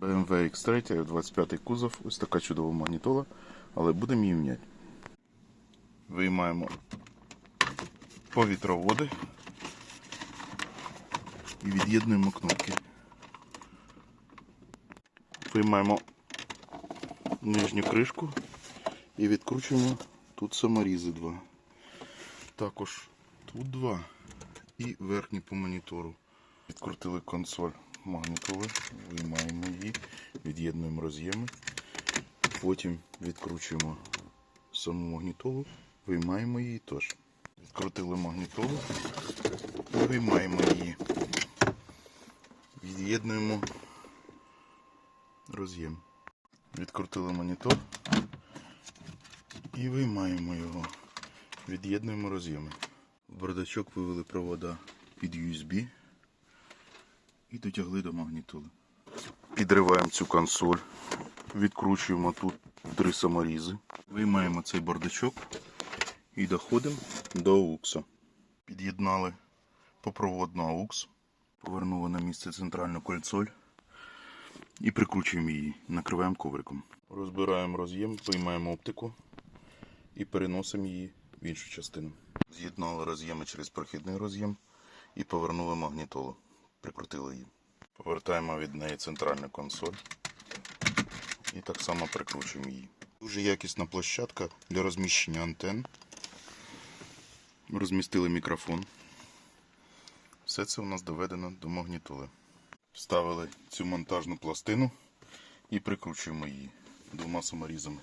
BMW X3, 25 кузов, ось така чудова магнітола, але будемо її міняти. Виймаємо повітроводи і від'єднуємо кнопки. Виймаємо нижню кришку і відкручуємо тут саморізи два. Також тут два і верхній по монітору. Відкрутили консоль магнітоли, виймаємо її, від'єднуємо роз'єми. Потім відкручуємо саму магнітолу, виймаємо її теж. Відкрутили магнітолу, виймаємо її. Від'єднуємо роз'єм. Відкрутили монітор і виймаємо його. Від'єднуємо роз'єми. В бардачок вивели провода під USB і дотягли до магнітоли. Підриваємо цю консоль, відкручуємо тут три саморізи, виймаємо цей бардачок і доходимо до аукса. Під'єднали попроводну аукс, повернули на місце центральну кольцоль і прикручуємо її, накриваємо ковриком. Розбираємо роз'єм, виймаємо оптику і переносимо її в іншу частину. З'єднали роз'єми через прохідний роз'єм і повернули магнітолу. Прикрутили її. Повертаємо від неї центральну консоль і так само прикручуємо її. Дуже якісна площадка для розміщення антенн. Розмістили мікрофон. Все це у нас доведено до магнітоли. Вставили цю монтажну пластину і прикручуємо її двома саморізами,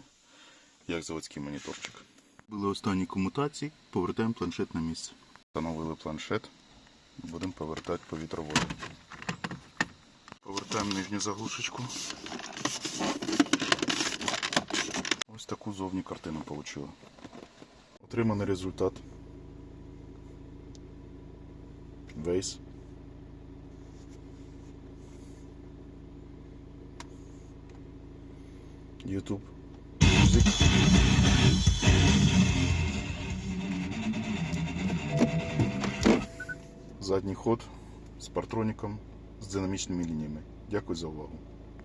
як заводський моніторчик. Були останні комутації, повертаємо планшет на місце. Встановили планшет, будемо повертати повітроводи. Повертаємо нижню заглушечку. Ось таку зовні картину отримали. Отриманий результат. Вейс. YouTube. Music. Задній ход з партроніком з динамічними лініями. Дякую за увагу.